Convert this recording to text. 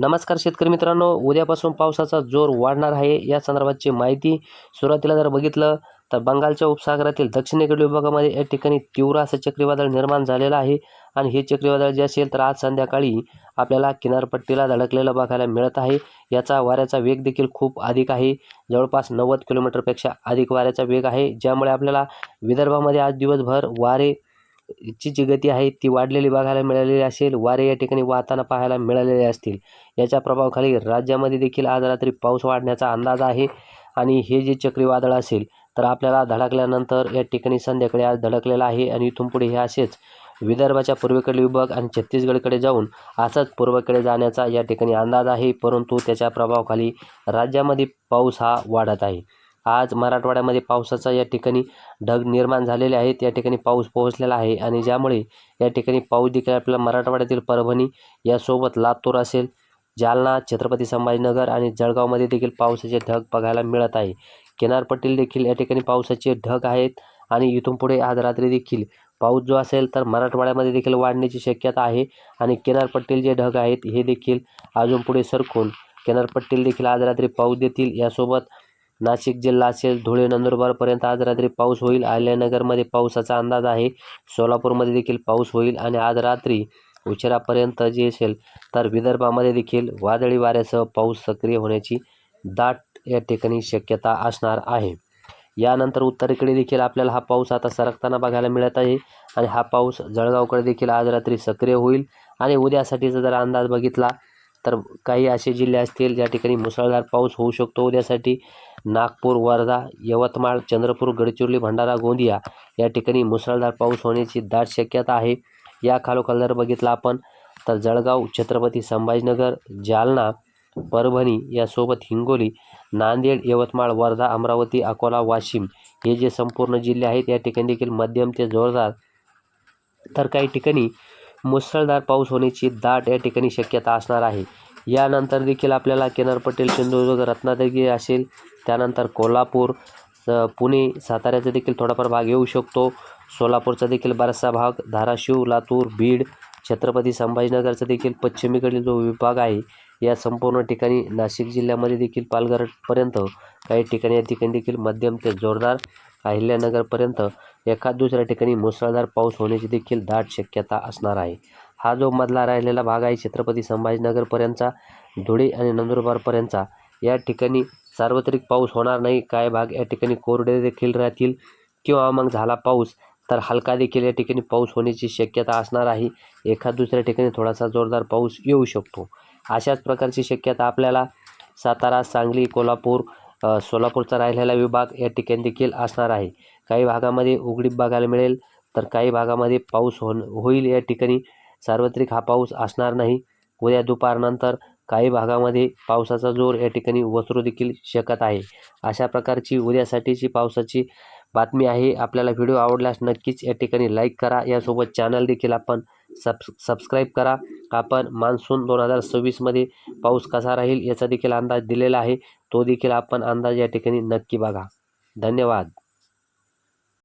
नमस्कार शेतकरी मित्रांनो उद्यापासून पावसाचा जोर वाढणार आहे. या संदर्भातची माहिती सुरुवातीला जर बघितलं तर बंगालच्या उपसागरातील दक्षिणेकडील विभागामध्ये या ठिकाणी तीव्र असं चक्रीवादळ निर्माण झालेलं आहे. आणि हे चक्रीवादळ जे असेल तर आज संध्याकाळी आपल्याला किनारपट्टीला धडकलेलं बघायला मिळत आहे. याचा वाऱ्याचा वेग देखील खूप अधिक आहे. जवळपास नव्वद किलोमीटरपेक्षा अधिक वाऱ्याचा वेग आहे. ज्यामुळे आपल्याला विदर्भामध्ये आज दिवसभर वारे ची जी गती आहे ती वाढलेली बघायला मिळालेली असेल वारे या ठिकाणी वाहताना पाहायला मिळालेले असतील. याच्या प्रभावाखाली राज्यामध्ये देखील आज रात्री पाऊस वाढण्याचा अंदाज आहे आणि हे जे चक्रीवादळ असेल तर आपल्याला धडकल्यानंतर या ठिकाणी संध्याकाळी आज धडकलेलं आहे आणि इथून पुढे हे असेच विदर्भाच्या पूर्वेकडील विभाग आणि छत्तीसगडकडे जाऊन असाच पूर्वेकडे जाण्याचा या ठिकाणी अंदाज आहे परंतु त्याच्या प्रभावाखाली राज्यामध्ये पाऊस हा वाढत आहे. आज मराठवाड्यामध्ये पावसाचा या ठिकाणी ढग निर्माण झालेले आहेत. या ठिकाणी पाऊस पोहोचलेला आहे आणि ज्यामुळे या ठिकाणी पाऊस देखील आपल्याला मराठवाड्यातील परभणी यासोबत लातूर असेल जालना छत्रपती संभाजीनगर आणि जळगावमध्ये देखील पावसाचे ढग बघायला मिळत आहे. किनारपट्टील देखील या ठिकाणी पावसाचे ढग आहेत आणि इथून पुढे आज रात्री देखील पाऊस जो असेल तर मराठवाड्यामध्ये देखील वाढण्याची शक्यता आहे आणि किनारपट्टील जे ढग आहेत हे देखील अजून पुढे सरकून किनारपट्टील देखील आज रात्री पाऊस देतील. यासोबत नाशिक जिल्हा असेल धुळे नंदुरबारपर्यंत आज रात्री पाऊस होईल. आल्यानगरमध्ये पावसाचा अंदाज आहे. सोलापूरमध्ये देखील पाऊस होईल आणि आज रात्री उशिरापर्यंत जे असेल तर विदर्भामध्ये देखील वादळी वाऱ्यासह पाऊस सक्रिय होण्याची दाट या ठिकाणी शक्यता असणार आहे. यानंतर उत्तरेकडे देखील आपल्याला हा पाऊस आता सरकताना बघायला मिळत आहे आणि हा पाऊस जळगावकडे देखील आज रात्री सक्रिय होईल. आणि उद्यासाठीचा जर अंदाज बघितला तर काही असे जिल्हे असतील ज्या ठिकाणी मुसळधार पाऊस होऊ शकतो. उद्यासाठी नागपूर वर्धा यवतमाळ चंद्रपूर गडचिरोली भंडारा गोंदिया या ठिकाणी मुसळधार पाऊस होण्याची दाट शक्यता आहे. या खालोखाल जर बघितलं आपण तर जळगाव छत्रपती संभाजीनगर जालना परभणी यासोबत हिंगोली नांदेड यवतमाळ वर्धा अमरावती अकोला वाशिम हे जे संपूर्ण जिल्हे आहेत या ठिकाणी देखील मध्यम ते जोरदार तर काही ठिकाणी मुसळधार पाऊस होण्याची दाट या ठिकाणी शक्यता असणार आहे. यानंतर देखील आपल्याला किनारपट्टील सिंधुदुर्ग रत्नागिरी असेल. त्यानंतर कोल्हापूर पुणे साताऱ्याचा देखील थोडाफार भाग येऊ शकतो. सोलापूरचा देखील बराचसा भाग धाराशिव लातूर बीड छत्रपती संभाजीनगरचा देखील पश्चिमेकडील जो विभाग आहे या संपूर्ण ठिकाणी नाशिक जिल्ह्यामध्ये देखील पालघरपर्यंत काही ठिकाणी या ठिकाणी देखील मध्यम ते जोरदार अहिल्यानगरपर्यंत एखाद दुसऱ्या ठिकाणी मुसळधार पाऊस होण्याची देखील दाट शक्यता असणार आहे. हा जो मधला राहिलेला भाग आहे छत्रपती संभाजीनगरपर्यंतचा धुळे आणि नंदुरबारपर्यंतचा या ठिकाणी सार्वत्रिक पाऊस होणार नाही. काय भाग या ठिकाणी कोरडे देखील राहतील किंवा मग झाला पाऊस तर हलका देखील या ठिकाणी पाऊस होण्याची शक्यता असणार आहे. एखाद दुसऱ्या ठिकाणी थोडासा जोरदार पाऊस येऊ शकतो. अशाच प्रकारची शक्यता आपल्याला सातारा सांगली कोल्हापूर सोलापूरचा राहिलेला विभाग या ठिकाणी देखील असणार आहे. काही भागामध्ये उघडीप बघायला मिळेल तर काही भागामध्ये पाऊस हो होईल या ठिकाणी. सार्वत्रिक हा पाऊस असणार नाही. उद्या दुपारनंतर काही भागामध्ये पावसाचा जोर या ठिकाणी वसरू देखील शकत आहे. अशा प्रकारची उद्यासाठीची पावसाची बातमी आहे. आपल्याला व्हिडिओ आवडल्यास नक्कीच या ठिकाणी लाईक करा. यासोबत चॅनल देखील आपण सब सबस्क्राईब करा. आपण मान्सून दोन हजार सव्वीसमध्ये पाऊस कसा राहील याचा देखील अंदाज दिलेला आहे. तो देखील आपण अंदाज या ठिकाणी नक्की बघा. धन्यवाद.